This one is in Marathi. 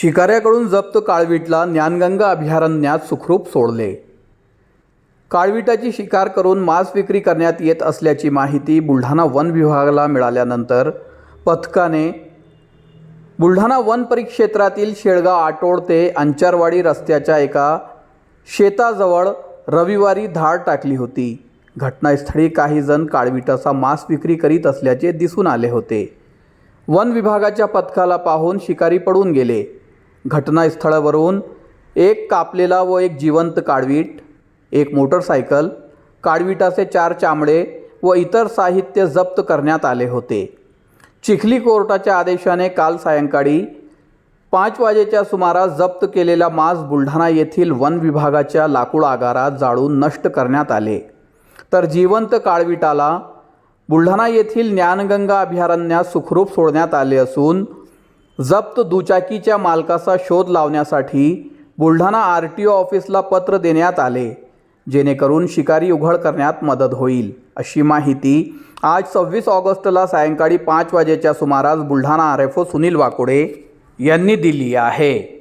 शिकाऱ्याकडून जप्त काळवीटला ज्ञानगंगा अभयारण्यात सुखरूप सोडले. काळविटाची शिकार करून मांस विक्री करण्यात येत असल्याची माहिती बुलढाणा वन विभागाला मिळाल्यानंतर पथकाने बुलढाणा वन परिक्षेत्रातील शेळगाव आटोड ते अंचारवाडी रस्त्याच्या एका शेताजवळ रविवारी धाड टाकली होती. घटनास्थळी काही जण काळविटाचा मांस विक्री करीत असल्याचे दिसून आले होते. वन विभागाच्या पथकाला पाहून शिकारी पडून गेले. घटनास्थळावरून एक कापलेला व एक जिवंत काळवीट एक मोटरसायकल काळविटाचे चार चामडे व इतर साहित्य जप्त करण्यात आले होते. चिखली कोर्टाच्या आदेशाने काल सायंकाळी पाच वाजेच्या सुमारास जप्त केलेला मांस बुलढाणा येथील वन विभागाच्या लाकूड आगारात जाळून नष्ट करण्यात आले. तर जिवंत काळविटाला बुलढाणा येथील ज्ञानगंगा अभयारण्यात सुखरूप सोडण्यात आले असून जप्त दुचाकीच्या मालकाचा शोध लावण्यासाठी बुलढाणा आर टी ओ ऑफिसला पत्र देण्यात आले जेणेकरून शिकारी उघड करण्यात मदत होईल अशी माहिती आज सव्वीस ऑगस्टला सायंकाळी पाच वाजेच्या सुमारास Buldhana R F O Sunil Wakode यांनी दिली आहे.